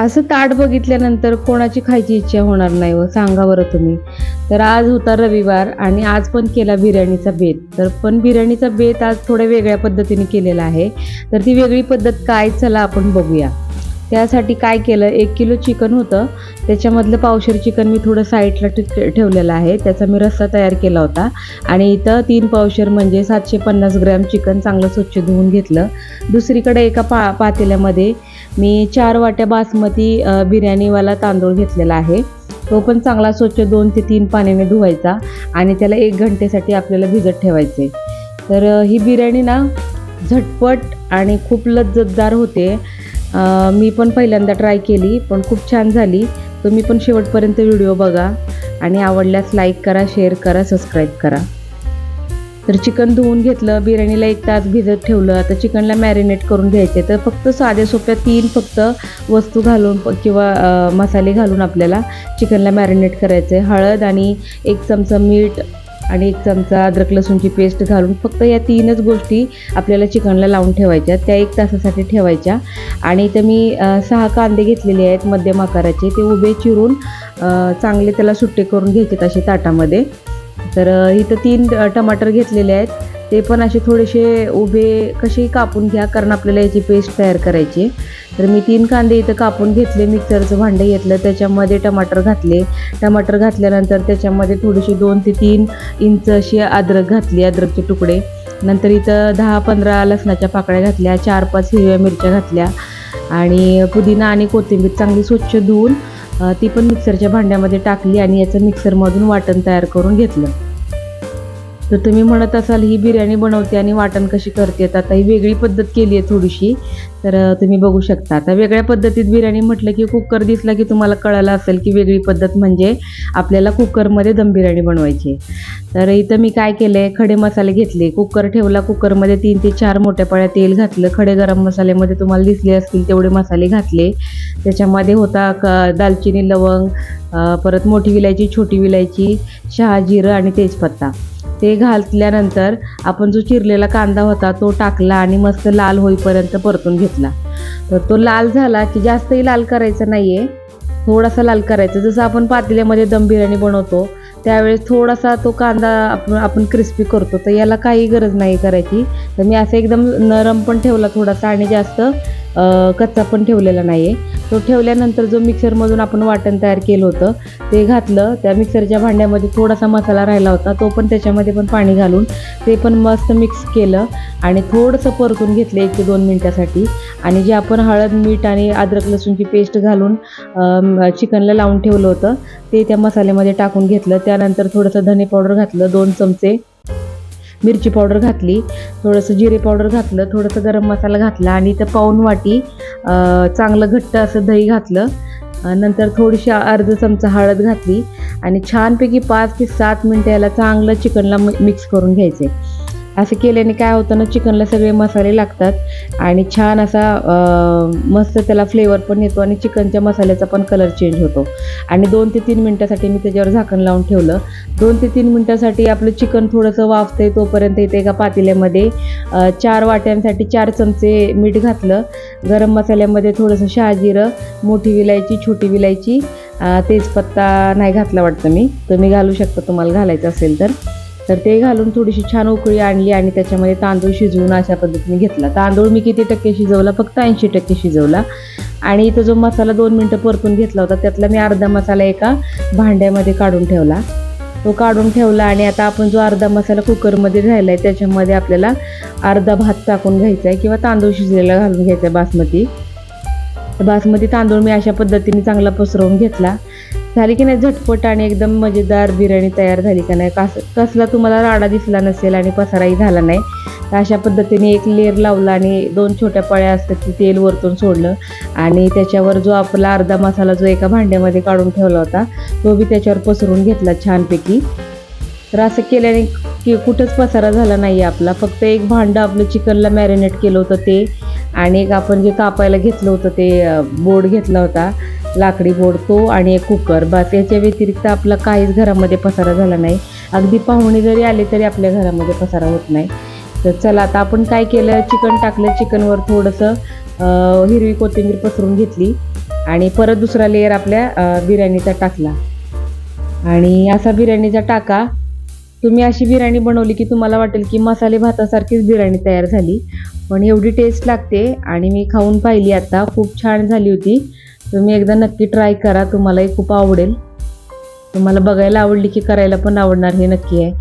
असं ताट बघितल्यानंतर कोणाची खायची इच्छा होणार नाही व सांगा बरं तुम्ही. तर आज होता रविवार आणि आज पण केला बिर्याणीचा बेत. तर पण बिर्याणीचा बेत आज थोड्या वेगळ्या पद्धतीने केलेला आहे. तर ती वेगळी पद्धत काय चला आपण बघूया. त्यासाठी काय केलं एक किलो चिकन होतं. त्याच्यामधलं पावशेर चिकन मी थोडं साईडला ठे- ठेवलेलं आहे. त्याचा मी रस्सा तयार केला होता. आणि इथं तीन पावशेर म्हणजे सातशे पन्नास ग्रॅम चिकन चांगलं स्वच्छ धुवून घेतलं. दुसरीकडे एका पा पातेल्यामध्ये मी चार वाट्या बासमती बिर्याणीवाला तांदूळ घेतलेला आहे. तो पण चांगला स्वच्छ दोन ते तीन पाण्याने धुवायचा आणि त्याला एक घंटेसाठी आपल्याला भिजत ठेवायचे. तर ही बिर्याणी ना झटपट आणि खूप लज्जतदार होते. मी पण पहिल्यांदा ट्राय केली पण खूप छान झाली. तुम्ही पण शेवटपर्यंत व्हिडिओ बघा आणि आवडल्यास लाईक करा शेअर करा सबस्क्राईब करा. तर चिकन धुवून घेतलं बिर्याणीला एक तास भिजत ठेवलं. आता चिकनला मॅरिनेट करून घ्यायचे. तर फक्त साध्या सोप्या तीन फक्त वस्तू घालून किंवा मसाले घालून आपल्याला चिकनला मॅरिनेट करायचं आहे हळद आणि एक चमचा मीठ आणि एक चमचा अद्रक लसूणची पेस्ट घालून फक्त या तीनच गोष्टी आपल्याला चिकनला लावून ठेवायच्या. त्या एक तासासाठी ठेवायच्या. आणि इथं मी सहा कांदे घेतलेले आहेत मध्यम आकाराचे. ते उभे चिरून चांगले त्याला सुट्टे करून घ्यायचे असे ताटामध्ये. तर इथं तीन टमाटर घेतलेले आहेत. ते पण असे थोडेसे उभे कसे कापून घ्या कारण आपल्याला याची पेस्ट तयार करायची. तर मी तीन कांदे इथं कापून घेतले मिक्सरचं भांडं घेतलं त्याच्यामध्ये टमाटर घातले. टमाटर घातल्यानंतर त्याच्यामध्ये थोडीशी दोन ते तीन इंच अशी अद्रक घातली अद्रकचे तुकडे. नंतर इथं दहा पंधरा लसणाच्या पाकळ्या घातल्या चार पाच हिरव्या मिरच्या घातल्या. आणि पुदिना आणि कोथिंबीर चांगली स्वच्छ धुवून ती पण मिक्सरच्या भांड्यामध्ये टाकली आणि याचं मिक्सरमधून वाटण तयार करून घेतलं. तर तुम्ही म्हणत असाल ही बिर्याणी बनवते आणि वाटण कशी करते? आता ही वेगळी पद्धत केली आहे थोडीशी. तर तुम्ही बघू शकता. आता वेगळ्या पद्धतीत बिर्याणी म्हटलं की कुकर दिसला की तुम्हाला कळालं असेल की वेगळी पद्धत म्हणजे आपल्याला कुकरमध्ये दम बिर्याणी बनवायची. आहे. तर इथं मी काय केलं आहे खडे मसाले घेतले. कुकर ठेवला कुकरमध्ये तीन ते चार मोठ्या पाळ्या तेल घातलं. खडे गरम मसाल्यामध्ये तुम्हाला दिसले असतील तेवढे मसाले घातले. त्याच्यामध्ये होता क दालचिनी लवंग परत मोठी विलायची छोटी विलायची शहा जिरं आणि तेजपत्ता. ते घातल्यानंतर आपण जो चिरलेला कांदा होता तो टाकला आणि मस्त लाल होईपर्यंत परतून घेतला. तर तो लाल झाला की जास्तही लाल करायचा नाही आहे थोडासा लाल करायचा. जसं आपण पातेल्यामध्ये दम बिर्याणी बनवतो त्यावेळेस थोडासा तो कांदा आपण आपण क्रिस्पी करतो. तर याला काही गरज नाही करायची. तर मी असं एकदम नरम पण ठेवला थोडासा आणि जास्त कच्चा पण ठेवलेला नाही आहे तो ठेवल्यानंतर जो मिक्सरमधून आपण वाटण तयार केलं होतं ते घातलं. त्या मिक्सरच्या भांड्यामध्ये थोडासा मसाला राहिला होता. तो पण त्याच्यामध्ये पण पाणी घालून ते पण मस्त मिक्स केलं आणि थोडंसं परतून घेतलं एक ते दोन मिनटासाठी. आणि जे आपण हळद मीठ आणि अद्रक लसूणची पेस्ट घालून चिकनला लावून ठेवलं होतं ते त्या मसाल्यामध्ये टाकून घेतलं. त्यानंतर थोडंसं धने पावडर घातलं दोन चमचे मिरची पावडर घातली थोडंसं जिरे पावडर घातलं थोडंसं गरम मसाला घातला आणि इथं पाऊन वाटी चांगलं घट्ट असं दही घातलं. नंतर थोडीशी अर्ध चमचा हळद घातली आणि छानपैकी पाच ते सात मिनटं याला चांगलं चिकनला मिक्स करून घ्यायचे. असं केल्याने काय होतं ना चिकनला सगळे मसाले लागतात आणि छान असा मस्त त्याला फ्लेवर पण येतो आणि चिकनच्या मसाल्याचा पण कलर चेंज होतो. आणि दोन ते तीन मिनटासाठी मी त्याच्यावर झाकण लावून ठेवलं. दोन ते तीन मिनटासाठी आपलं चिकन थोडंसं वाफतंय तोपर्यंत इथे एका पातेल्यामध्ये चार वाट्यांसाठी चार चमचे मीठ घातलं. गरम मसाल्यामध्ये थोडंसं शहाजिरं मोठी विलायची छोटी विलायची तेजपत्ता नाही घातला वाटतं मी. तुम्ही घालू शकता तुम्हाला घालायचं असेल तर. तर ते घालून थोडीशी छान उकळी आणली आणि त्याच्यामध्ये तांदूळ शिजवून अशा पद्धतीने घेतला. तांदूळ मी किती टक्के शिजवला? फक्त ऐंशी टक्के शिजवला. आणि इथं जो मसाला दोन मिनटं परतून घेतला होता त्यातला मी अर्धा मसाला एका भांड्यामध्ये काढून ठेवला. तो काढून ठेवला आणि आता आपण जो अर्धा मसाला कुकरमध्ये राहिला आहे त्याच्यामध्ये आपल्याला अर्धा भात टाकून घ्यायचा आहे किंवा तांदूळ शिजलेला घालून घ्यायचा आहे बासमती. बासमती तांदूळ मी अशा पद्धतीने चांगला पसरवून घेतला. झाली की नाही झटपट आणि एकदम मजेदार बिर्याणी तयार झाली का नाही? कास कसला तुम्हाला राडा दिसला नसेल आणि पसाराही झाला नाही तर अशा पद्धतीने एक लेअर लावला आणि दोन छोट्या पळ्या असतात ती तेल वरतून सोडलं आणि त्याच्यावर जो आपला अर्धा मसाला जो एका भांड्यामध्ये काढून ठेवला होता तो बी त्याच्यावर पसरून घेतला छानपैकी. तर असं केल्याने की कुठंच पसारा झाला नाही आपला फक्त एक भांडं आपलं चिकनला मॅरिनेट केलं होतं ते आणि एक आपण जे कापायला घेतलं होतं ते बोर्ड घेतला होता. लाकडी बोर्ड तो आणि एक कुकर. बस याच्या व्यतिरिक्त आपला काहीच घरामध्ये पसारा झाला नाही. अगदी पाहुणे जरी आले तरी आपल्या घरामध्ये पसारा होत नाही. तर चला आता आपण काय केलं? चिकन टाकलं. चिकनवर थोडंसं हिरवी कोथिंबीर पसरून घेतली. आणि परत दुसरा लेअर आपल्या बिर्याणीचा टाकला. आणि असा बिर्याणीचा टाका. तुम्ही अशी बिर्याणी बनवली की तुम्हाला वाटेल की मसाले भातासारखीच बिर्याणी तयार झाली. पण एवढी टेस्ट लागते आणि मी खाऊन पाहिली आता. खूप छान झाली होती. तुम्ही एकदा नक्की ट्राय करा. तुम्हालाही खूप आवडेल. तुम्हाला बघायला आवडली की करायला पण आवडणार हे नक्की आहे.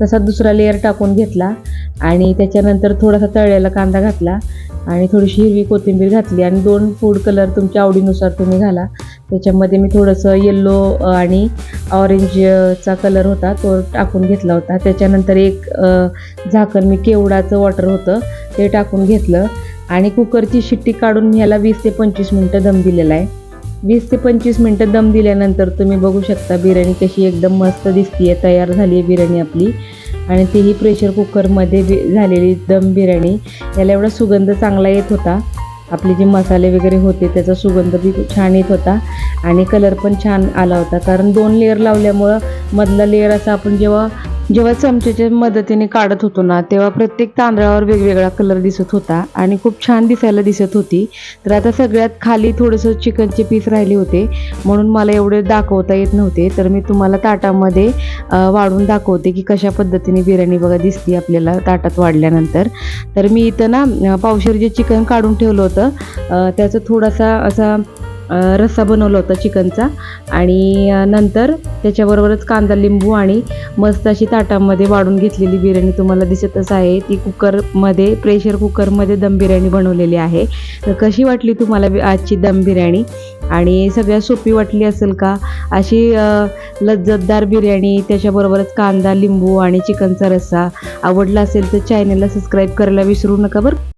तसा दुसरा लेअर टाकून घेतला आणि त्याच्यानंतर थोडासा तळलेला कांदा घातला आणि थोडीशी हिरवी कोथिंबीर घातली आणि दोन फूड कलर तुमच्या आवडीनुसार तुम्ही घाला. त्याच्यामध्ये मी थोडंसं येल्लो आणि ऑरेंजचा कलर होता तो टाकून घेतला होता. त्याच्यानंतर एक झाकण मी केवडाचं वॉटर होतं ते टाकून घेतलं. आणि कुकरची शिट्टी काढून ह्याला वीस ते पंचवीस मिनटं दम दिलेला आहे. वीस ते पंचवीस मिनटं दम दिल्यानंतर तुम्ही बघू शकता बिर्याणी कशी एकदम मस्त दिसतीये तयार झाली आहे बिर्याणी आपली. आणि तीही प्रेशर कुकरमध्ये बी झालेली दम बिर्याणी. याला एवढा सुगंध चांगला येत होता. आपले जे मसाले वगैरे होते त्याचा सुगंध बी छान येत होता. आणि कलर पण छान आला होता. कारण दोन लेअर लावल्यामुळं मधला लेअर असा आपण जेव्हा जेव्हा चमच्याच्या मदतीने काढत होतो ना तेव्हा प्रत्येक तांदळावर वेगवेगळा कलर दिसत होता आणि खूप छान दिसायला दिसत होती. तर आता सगळ्यात खाली थोडंसं चिकनचे पीस राहिले होते. म्हणून मला एवढे दाखवता येत नव्हते. तर मी तुम्हाला ताटामध्ये वाढून दाखवते की कशा पद्धतीने बिर्याणी बघा दिसते आपल्याला ताटात वाढल्यानंतर. तर मी इथं ना पावशेर जे चिकन काढून ठेवलं होतं त्याचं त्याचा थोडासा असा रस्सा बनवला होता चिकनचा. आणि नंतर त्याच्याबरोबरच कांदा लिंबू आणि मस्त अशी ताटामध्ये वाढून घेतलेली बिर्याणी तुम्हाला दिसतच आहे. ती कुकरमध्ये प्रेशर कुकरमध्ये दम बिर्याणी बनवलेली आहे. तर कशी वाटली तुम्हाला आजची दम बिर्याणी? आणि सगळ्यात सोपी वाटली असेल का? अशी लज्जतदार बिर्याणी त्याच्याबरोबरच कांदा लिंबू आणि चिकनचा रस्सा आवडला असेल तर चॅनलला सबस्क्राईब करायला विसरू नका बरं.